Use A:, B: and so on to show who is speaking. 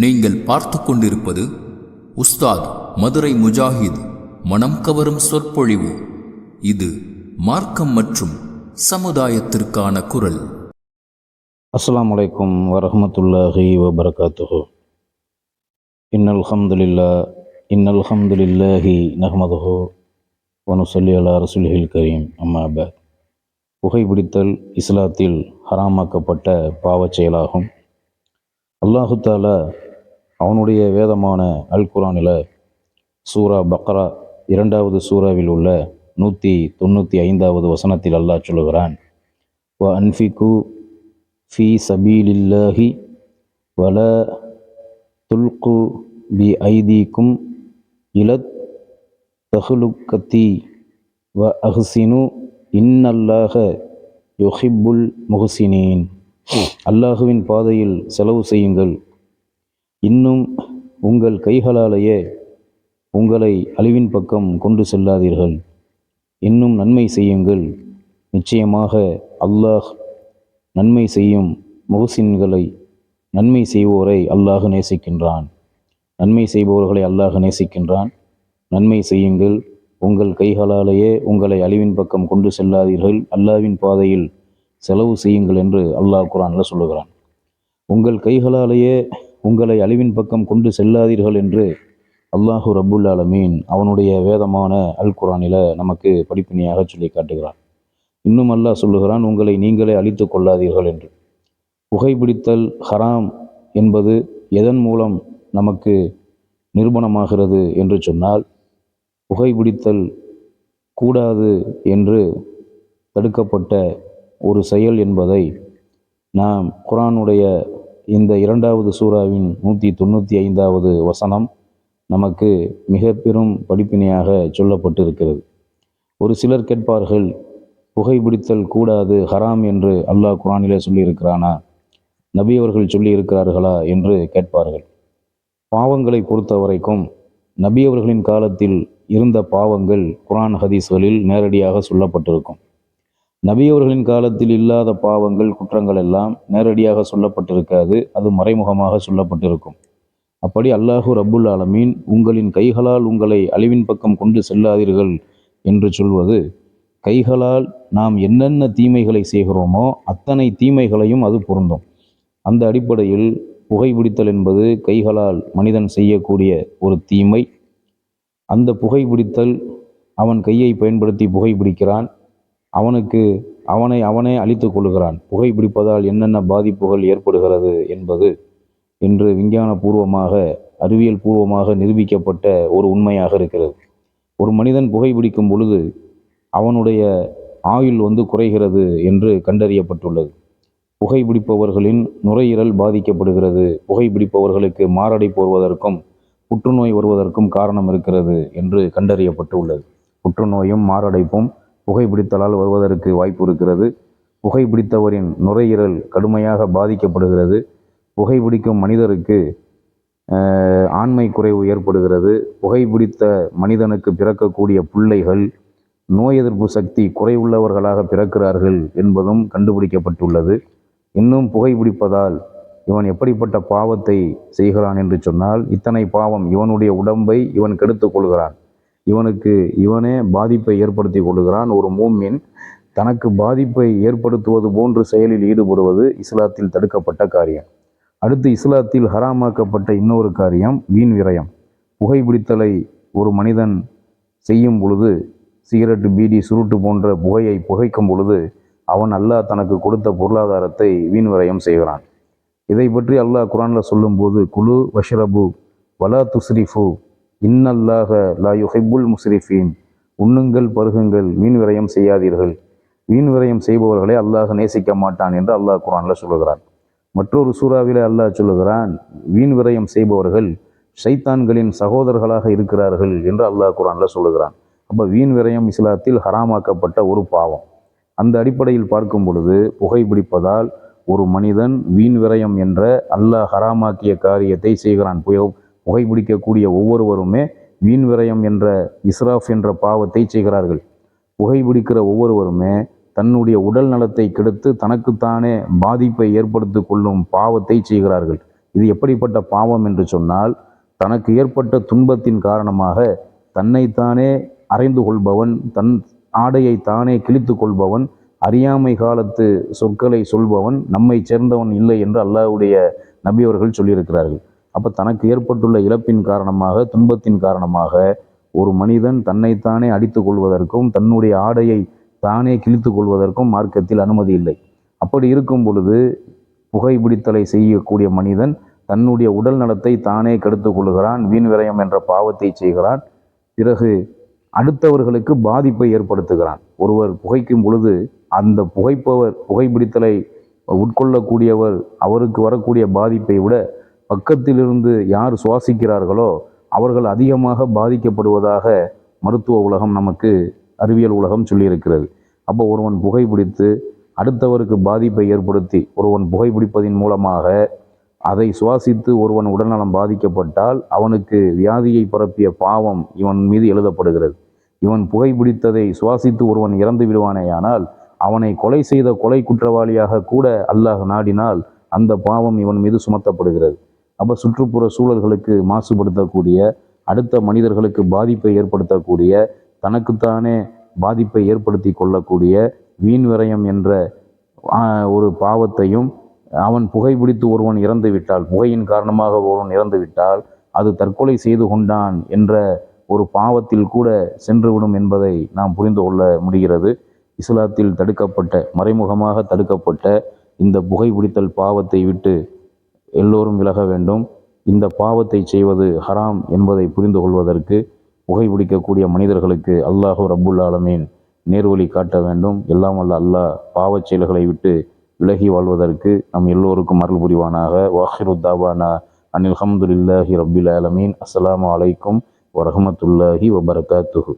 A: நீங்கள் பார்த்து கொண்டிருப்பது உஸ்தாத் மதுரை முஜாஹித் மனம் கவரும் சொற்பொழிவு. இது மார்க்கம் மற்றும் சமுதாயத்திற்கான குரல்.
B: அஸ்லாம் வலைக்கும் வரமத்துல்லாஹி வபரகாத்துஹு. இன்னல் ஹம்துலில்லா இன்னல் ஹம்துலில்லாஹி நஹ்மதுஹு. வனுசல்லி அலா ரசூலிஹில் கரீம். அம்மாப புகைப்பிடித்தல் இஸ்லாத்தில் ஹராமாக்கப்பட்ட பாவச் செயலாகும். அல்லாஹு தாலா அவனுடைய வேதமான அல் குரானில் சூரா பக்ரா இரண்டாவது சூறாவில் உள்ள நூற்றி தொண்ணூற்றி ஐந்தாவது வசனத்தில் அல்லாஹ் சொல்லுகிறான் வ அன்ஃபிகு ஃபி சபீலில்லாஹி வல துல்கு பி ஐதீக்கும் இலத் தஹ்லுக்கத்தி வ அஹ்சினு இன்னல்லாஹ யொஹிப்புல் முஹ்சினீன். அல்லாஹுவின் பாதையில் செலவு செய்யுங்கள். இன்னும் உங்கள் கைகளாலேயே உங்களை அழிவின் பக்கம் கொண்டு செல்லாதீர்கள். இன்னும் நன்மை செய்யுங்கள். நிச்சயமாக அல்லாஹ் நன்மை செய்யும் முகசின்களை நன்மை செய்வோரை அல்லாஹ் நேசிக்கின்றான். நன்மை செய்பவர்களை அல்லாஹ் நேசிக்கின்றான். நன்மை செய்யுங்கள். உங்கள் கைகளாலேயே உங்களை அழிவின் பக்கம் கொண்டு செல்லாதீர்கள். அல்லாஹ்வின் பாதையில் செலவு செய்யுங்கள் என்று அல்லாஹ் குரானில் சொல்லுகிறான். உங்கள் கைகளாலேயே உங்களை அழிவின் பக்கம் கொண்டு செல்லாதீர்கள் என்று அல்லாஹு ரபுல் ஆலமீன் அவனுடைய வேதமான அல் குரானில் நமக்கு படிப்பினையாக சொல்லி காட்டுகிறான். இன்னும் அல்லாஹ் சொல்லுகிறான் உங்களை நீங்களே அழித்து கொள்ளாதீர்கள் என்று. புகைப்பிடித்தல் ஹராம் என்பது எதன் மூலம் நமக்கு நிரூபணமாகிறது என்று சொன்னால் புகைப்பிடித்தல் கூடாது என்று தடுக்கப்பட்ட ஒரு செயல் என்பதை நாம் குரானுடைய இந்த இரண்டாவது சூறாவின் நூற்றி தொண்ணூற்றி ஐந்தாவது வசனம் நமக்கு மிக பெரும் படிப்பினையாக சொல்லப்பட்டிருக்கிறது. ஒரு சிலர் கேட்பார்கள் புகைப்பிடித்தல் கூடாது ஹராம் என்று அல்லாஹ் குரானிலே சொல்லியிருக்கிறானா? நபி அவர்கள் சொல்லியிருக்கிறார்களா என்று கேட்பார்கள். பாவங்களை பொறுத்த வரைக்கும் நபி அவர்களின் காலத்தில் இருந்த பாவங்கள் குரான் ஹதீஸ்களில் நேரடியாக சொல்லப்பட்டிருக்கும். நபியவர்களின் காலத்தில் இல்லாத பாவங்கள் குற்றங்கள் எல்லாம் நேரடியாக சொல்லப்பட்டிருக்காது. அது மறைமுகமாக சொல்லப்பட்டிருக்கும். அப்படி அல்லாஹு ரப்புல் ஆலமீன் உங்களின் கைகளால் உங்களை அழிவின் பக்கம் கொண்டு செல்லாதீர்கள் என்று சொல்வது கைகளால் நாம் என்னென்ன தீமைகளை செய்கிறோமோ அத்தனை தீமைகளையும் அது பொருந்தும். அந்த அடிப்படையில் புகைப்பிடித்தல் என்பது கைகளால் மனிதன் செய்யக்கூடிய ஒரு தீமை. அந்த புகைப்பிடித்தல் அவன் கையை பயன்படுத்தி புகைப்பிடிக்கிறான் அவனுக்கு அவனை அவனே அழித்து கொள்கிறான் புகைப்பிடிப்பதால் என்னென்ன பாதிப்புகள் ஏற்படுகிறது என்பது இன்று விஞ்ஞான பூர்வமாக அறிவியல் பூர்வமாக நிரூபிக்கப்பட்ட ஒரு உண்மையாக இருக்கிறது. ஒரு மனிதன் புகைப்பிடிக்கும் பொழுது அவனுடைய ஆயுள் வந்து குறைகிறது என்று கண்டறியப்பட்டுள்ளது. புகைப்பிடிப்பவர்களின் நுரையீரல் பாதிக்கப்படுகிறது. புகைப்பிடிப்பவர்களுக்கு மாரடைப்பு வருவதற்கும் புற்றுநோய் வருவதற்கும் காரணம் இருக்கிறது என்று கண்டறியப்பட்டுள்ளது. புற்றுநோயும் மாரடைப்பும் புகைப்பிடித்தலால் வருவதற்கு வாய்ப்பு இருக்கிறது. புகைப்பிடித்தவரின் நுரையீரல் கடுமையாக பாதிக்கப்படுகிறது. புகைப்பிடிக்கும் மனிதருக்கு ஆண்மை குறைவு ஏற்படுகிறது. புகைப்பிடித்த மனிதனுக்கு பிறக்கக்கூடிய பிள்ளைகள் நோய் எதிர்ப்பு சக்தி குறைவுள்ளவர்களாக பிறக்கிறார்கள் என்பதும் கண்டுபிடிக்கப்பட்டுள்ளது. இன்னும் புகைப்பிடிப்பதால் இவன் எப்படிப்பட்ட பாவத்தை செய்கிறான் என்று சொன்னால் இத்தனை பாவம் இவனுடைய உடம்பை இவன் கெடுத்துக் கொள்கிறான். இவனுக்கு இவனே பாதிப்பை ஏற்படுத்தி கொள்கிறான் ஒரு மூமின் தனக்கு பாதிப்பை ஏற்படுத்துவது போன்று செயலில் ஈடுபடுவது இஸ்லாத்தில் தடுக்கப்பட்ட காரியம். அடுத்து இஸ்லாத்தில் ஹராமாக்கப்பட்ட இன்னொரு காரியம் வீண் விரயம். புகைப்பிடித்தலை ஒரு மனிதன் செய்யும் பொழுது சிகரெட்டு பீடி சுருட்டு போன்ற புகையை புகைக்கும் பொழுது அவன் அல்லாஹ் தனக்கு கொடுத்த பொருளாதாரத்தை வீண் விரயம் செய்கிறான். இதை பற்றி அல்லாஹ் குரானில் சொல்லும்போது குழு வஷ்ரபு வலா துஸ்ரிஃபு இன்னல்லாக லா யுஹிப்புல் முஸ்ரிஃபீன். உண்ணுங்கள் பருகுங்கள் வீண் விரயம் செய்யாதீர்கள். வீண் விரயம் செய்பவர்களை அல்லாஹ் நேசிக்க மாட்டான் என்று அல்லாஹ் குரானில் சொல்லுகிறான். மற்றொரு சூறாவிலே அல்லாஹ் சொல்லுகிறான் வீண் விரயம் செய்பவர்கள் ஷைத்தான்களின் சகோதரர்களாக இருக்கிறார்கள் என்று அல்லாஹ் குரானில் சொல்லுகிறான். அப்போ வீண் விரயம் இஸ்லாத்தில் ஹராமாக்கப்பட்ட ஒரு பாவம். அந்த அடிப்படையில் பார்க்கும் பொழுது புகைப்பிடிப்பதால் ஒரு மனிதன் வீண் விரயம் என்ற அல்லாஹ் ஹராமாக்கிய காரியத்தை செய்கிறான். புகை முடிக்கக்கூடிய ஒவ்வொருவருமே வீண் விரயம் என்ற இஸ்ராஃப் என்ற பாவத்தை செய்கிறார்கள். புகைப்பிடிக்கிற ஒவ்வொருவருமே தன்னுடைய உடல் நலத்தை கெடுத்து தனக்குத்தானே பாதிப்பை ஏற்படுத்தி கொள்ளும் பாவத்தை செய்கிறார்கள். இது எப்படிப்பட்ட பாவம் என்று சொன்னால் தனக்கு ஏற்பட்ட துன்பத்தின் காரணமாக தன்னைத்தானே அறைந்து கொள்பவன் தன் ஆடையை தானே கிழித்து கொள்பவன் அறியாமை காலத்து சொற்களை சொல்பவன் நம்மை சேர்ந்தவன் இல்லை என்று அல்லாஹ்வுடைய நபியவர்கள் சொல்லியிருக்கிறார்கள். அப்போ தனக்கு ஏற்பட்டுள்ள இழப்பின் காரணமாக துன்பத்தின் காரணமாக ஒரு மனிதன் தன்னைத்தானே அடித்து கொள்வதற்கும் தன்னுடைய ஆடையை தானே கிழித்து கொள்வதற்கும் மார்க்கத்தில் அனுமதி இல்லை. அப்படி இருக்கும் பொழுது புகைப்பிடித்தலை செய்யக்கூடிய மனிதன் தன்னுடைய உடல் நலத்தை தானே கெடுத்துக் கொள்கிறான் வீண் விரயம் என்ற பாவத்தை செய்கிறான். பிறகு அடுத்தவர்களுக்கு பாதிப்பை ஏற்படுத்துகிறான். ஒருவர் புகைக்கும் பொழுது அந்த புகைப்பவர் புகைப்பிடித்தலை உட்கொள்ளக்கூடியவர் அவருக்கு வரக்கூடிய பாதிப்பை விட பக்கத்திலிருந்து யார் சுவாசிக்கிறார்களோ அவர்கள் அதிகமாக பாதிக்கப்படுவதாக மருத்துவ உலகம் நமக்கு அறிவியல் உலகம் சொல்லியிருக்கிறது. அப்போ ஒருவன் புகைப்பிடித்து அடுத்தவருக்கு பாதிப்பை ஏற்படுத்தி ஒருவன் புகைப்பிடிப்பதின் மூலமாக அதை சுவாசித்து ஒருவன் உடல்நலம் பாதிக்கப்பட்டால் அவனுக்கு வியாதியை பரப்பிய பாவம் இவன் மீது எழுதப்படுகிறது. இவன் புகைப்பிடித்ததை சுவாசித்து ஒருவன் இறந்து விடுவானேயானால் அவனை கொலை செய்த கொலை குற்றவாளியாக கூட அல்லாஹ் நாடினால் அந்த பாவம் இவன் மீது சுமத்தப்படுகிறது. அப்போ சுற்றுப்புற சூழல்களுக்கு மாசுபடுத்தக்கூடிய அடுத்த மனிதர்களுக்கு பாதிப்பை ஏற்படுத்தக்கூடிய தனக்குத்தானே பாதிப்பை ஏற்படுத்தி கொள்ளக்கூடிய வீண் விரயம் என்ற ஒரு பாவத்தையும் அவன் புகைப்பிடித்து ஒருவன் இறந்து விட்டால் புகையின் காரணமாக ஒருவன் இறந்து விட்டால் அது தற்கொலை செய்து கொண்டான் என்ற ஒரு பாவத்தில் கூட சென்றுவிடும் என்பதை நாம் புரிந்து கொள்ள முடிகிறது. இஸ்லாத்தில் தடுக்கப்பட்ட மறைமுகமாக தடுக்கப்பட்ட இந்த புகைப்பிடித்தல் பாவத்தை விட்டு எல்லோரும் விலக வேண்டும். இந்த பாவத்தை செய்வது ஹராம் என்பதை புரிந்து கொள்வதற்கு புகைப்பிடிக்கக்கூடிய மனிதர்களுக்கு அல்லாஹு ரப்புல் ஆலமீன் நேர்வழி காட்ட வேண்டும். எல்லாம் வல்ல அல்லாஹ் பாவச் செயல்களை விட்டு விலகி வாழ்வதற்கு நம் எல்லோருக்கும் அருள் புரிவானாக. வாஹிருத்தாபானா அனில் ஹம்துல்லாஹி ரப்பில் ஆலமீன். அஸ்ஸலாமு அலைக்கும் வரஹ்மத்துல்லாஹி வபரகாத்துஹு.